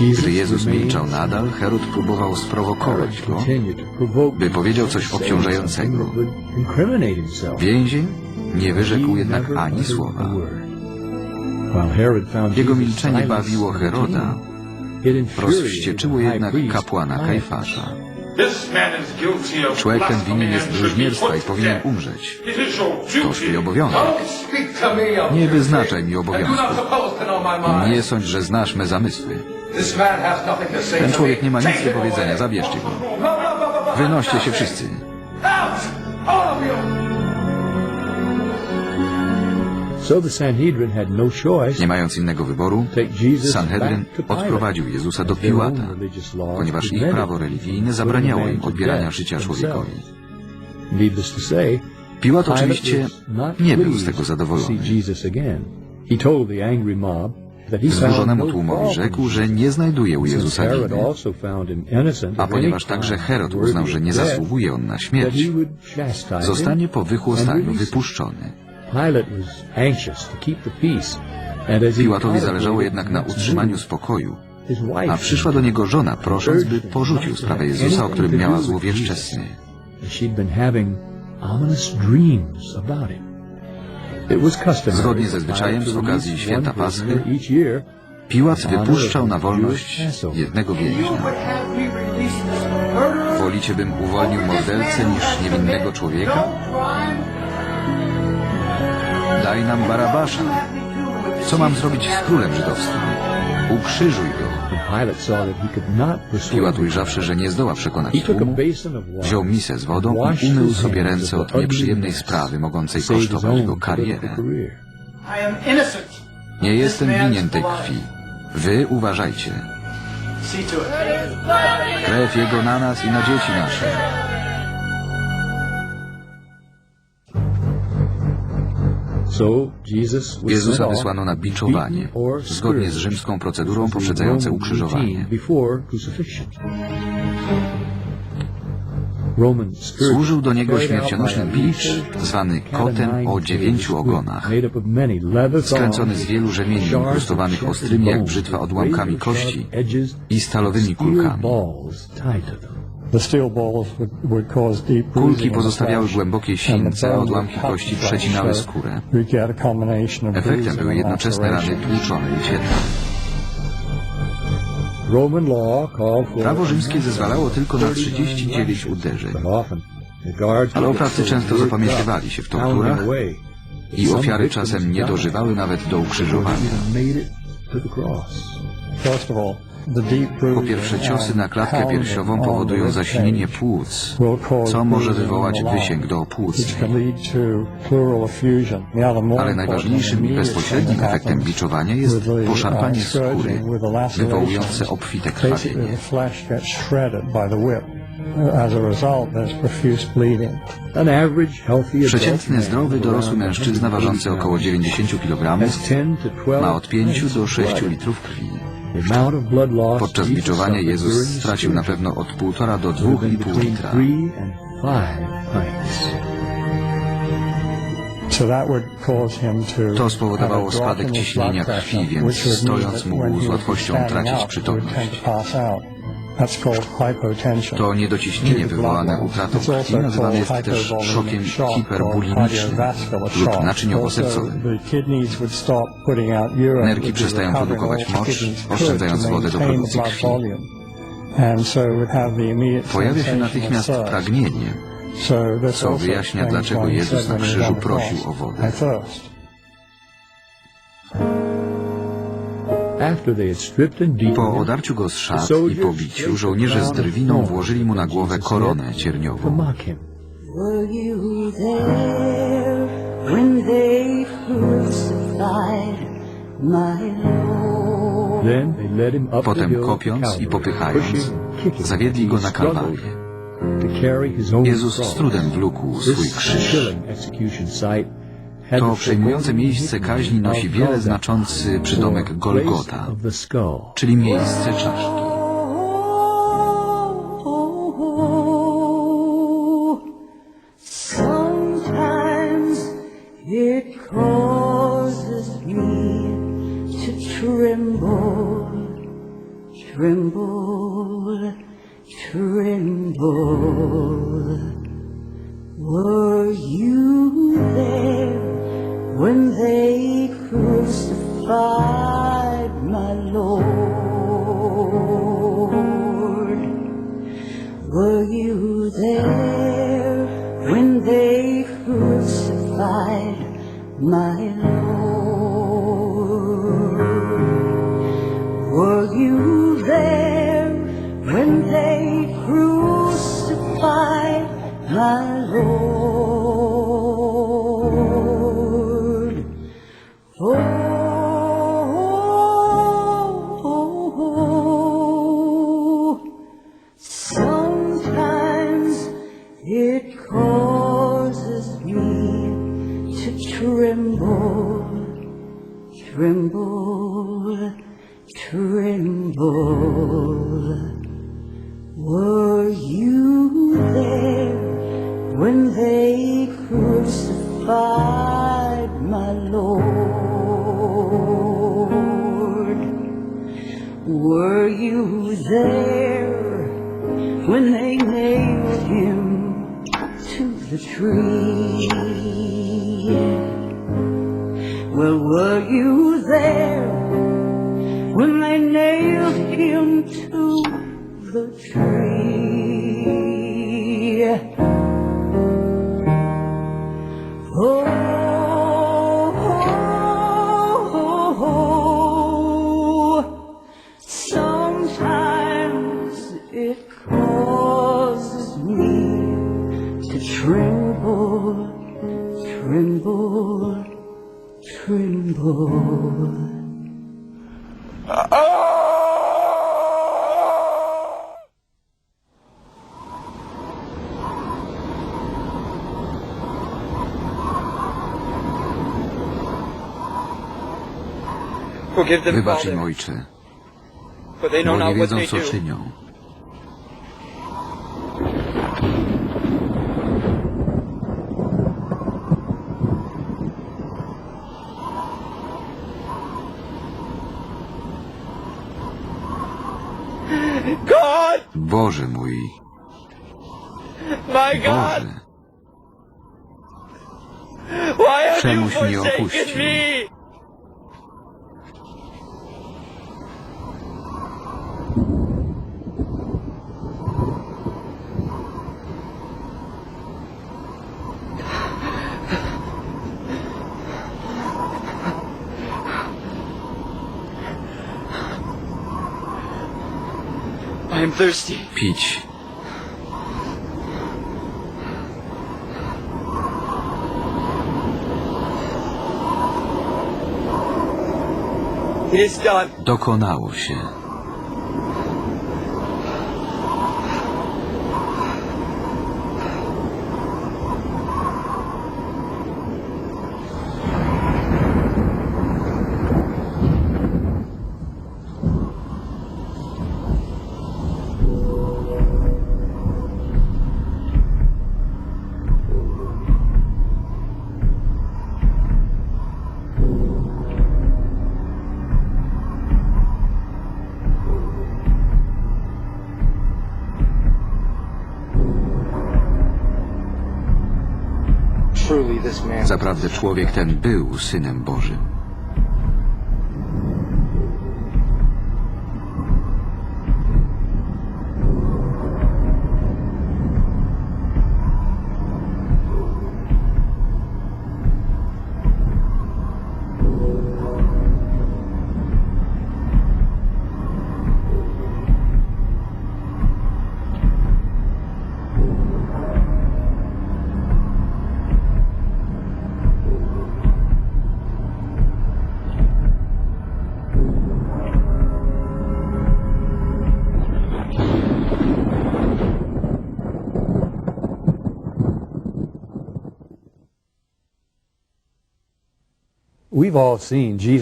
Gdy Jezus milczał nadal, Herod próbował sprowokować go, by powiedział coś obciążającego. Więzień nie wyrzekł jednak ani słowa. Jego milczenie bawiło Heroda, rozwścieczyło jednak kapłana Kajfasza. Człowiek ten winien jest bluźnierstwa i powinien umrzeć. To twój obowiązek. Nie wyznaczaj mi obowiązku. Nie sądź, że znasz me zamysły. Ten człowiek nie ma nic do powiedzenia, zabierzcie go. Wynoście się wszyscy. Nie mając innego wyboru, Pilate. odprowadził Jezusa do Piłata, ponieważ ich prawo religijne zabraniało im odbierania życia człowiekowi. Piłat oczywiście nie był z tego zadowolony. Wzburzonego no tłumowi rzekł, że nie znajduje u Jezusa winy, a ponieważ także Herod uznał, że nie zasługuje on na śmierć, zostanie po wychłostaniu wypuszczony. Pilate was anxious to keep the peace, and as he Piłatowi zależało jednak na utrzymaniu spokoju, his wife a przyszła do niego żona, prosząc, by porzucił sprawę Jezusa, o którym miała złowieszcze sny. Zgodnie ze zwyczajem z to okazji release święta one prisoner Paschy, each year. Piłat wypuszczał na wolność jednego więźnia. Wolicie, bym uwolnił mordercę niż niewinnego człowieka? Daj nam Barabasza. Co mam zrobić z królem żydowskim? Ukrzyżuj go. Piłat ujrzawszy, że nie zdoła przekonać tłumu, wziął misę z wodą i umył sobie ręce od nieprzyjemnej sprawy mogącej kosztować go karierę. Nie jestem winien tej krwi. Wy uważajcie. Krew jego na nas i na dzieci nasze. Jezusa wysłano na biczowanie, zgodnie z rzymską procedurą poprzedzające ukrzyżowanie. Służył do niego śmiercionośny bicz, zwany kotem o dziewięciu ogonach, skręcony z wielu rzemieni inkrustowanych ostrymi jak brzytwa odłamkami kości i stalowymi kulkami. Kulki pozostawiały głębokie sińce, odłamki kości przecinały skórę. Efektem były jednoczesne rany tłuczone i for Prawo rzymskie zezwalało tylko na 39 39 uderzeń. Ale oprawcy często zapamiętywali się w torturach i ofiary czasem nie dożywały nawet do ukrzyżowania. Po pierwsze, ciosy na klatkę piersiową powodują zasilenie płuc, co może wywołać wysięg do which płucnej. can lead to pleural effusion. The other more Ale najważniejszym i bezpośrednim efektem biczowania jest poszarpanie skóry, wywołujące obfite krwawienie. Przeciętny, zdrowy, dorosły mężczyzna ważący około 90 kg has 10 to 12 ma od 5 do pints 6 of blood. litrów krwi. The amount of blood loss Podczas biczowania Jezus stracił na pewno od 1,5 do would have been 2,5 between litra. 3 and 5 pints. So that would cause him to spowodowało have a drop spadek ciśnienia krwi, więc which would mean stojąc mógł when z łatwością tracić przytomność. To niedociśnienie wywołane utratą krwi nazywane jest też szokiem hiperbulimicznym lub naczyniowo-sercowym. Nerki przestają produkować mocz, oszczędzając wodę do produkcji krwi. Pojawia się natychmiast pragnienie, co wyjaśnia, dlaczego Jezus na krzyżu prosił o wodę. Po odarciu go z szat i pobiciu, żołnierze z drwiną włożyli mu na głowę koronę cierniową. Potem kopiąc i popychając, zawiedli go na Kalwarię. Jezus z trudem wlókł swój krzyż. To przejmujące miejsce kaźni nosi wiele znaczący przydomek Golgota, czyli miejsce czaszki. Sometimes it causes me to tremble, tremble, tremble. Were you there when they crucified my Lord? Were you there when they crucified my Lord? Were you there when they crucified my when they crucified my Lord? Were you there when they nailed him to the tree? Well, were you there when they nailed him to the tree? It causes me to tremble, tremble, tremble. Forgive them, Wybacz im, Ojcze, bo nie wiedzą, co czynią. Boże mój, My God! Boże, Why have you Czemuś mnie opuścił? Thirsty. pić. It is done. Dokonało się. Zaprawdę człowiek ten był Synem Bożym.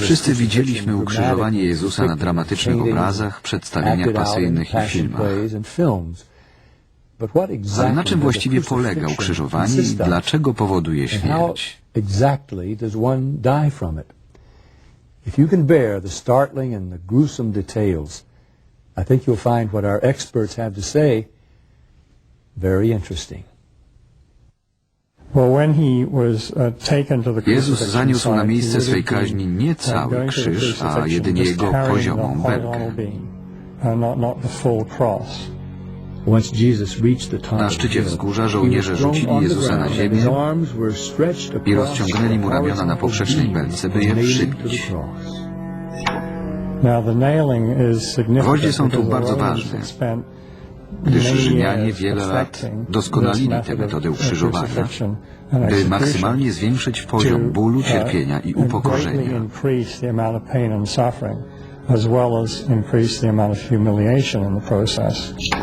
Wszyscy widzieliśmy ukrzyżowanie Jezusa na dramatycznych obrazach, przedstawieniach pasyjnych i filmach. plays and films. But what exactly Ale na czym właściwie polega ukrzyżowanie i dlaczego powoduje śmierć? If you can bear the startling and the gruesome details, I think you'll find what our experts have to say very interesting. Jezus crucifixion zaniósł na miejsce swej kaźni nie uh, cały going to the krzyż, a jedynie jego poziomą belkę. uh, Na szczycie wzgórza żołnierze rzucili Jezusa na ziemię i rozciągnęli mu the ramiona na beam, belce, by je nailing to the przybić. Gwoździe są tu bardzo ważne, gdyż Rzymianie wiele lat doskonalili metodę of ukrzyżowania, by maksymalnie zwiększyć poziom bólu, uh, cierpienia i upokorzenia. increase the amount of pain and suffering, as well as increase the amount of humiliation in the process.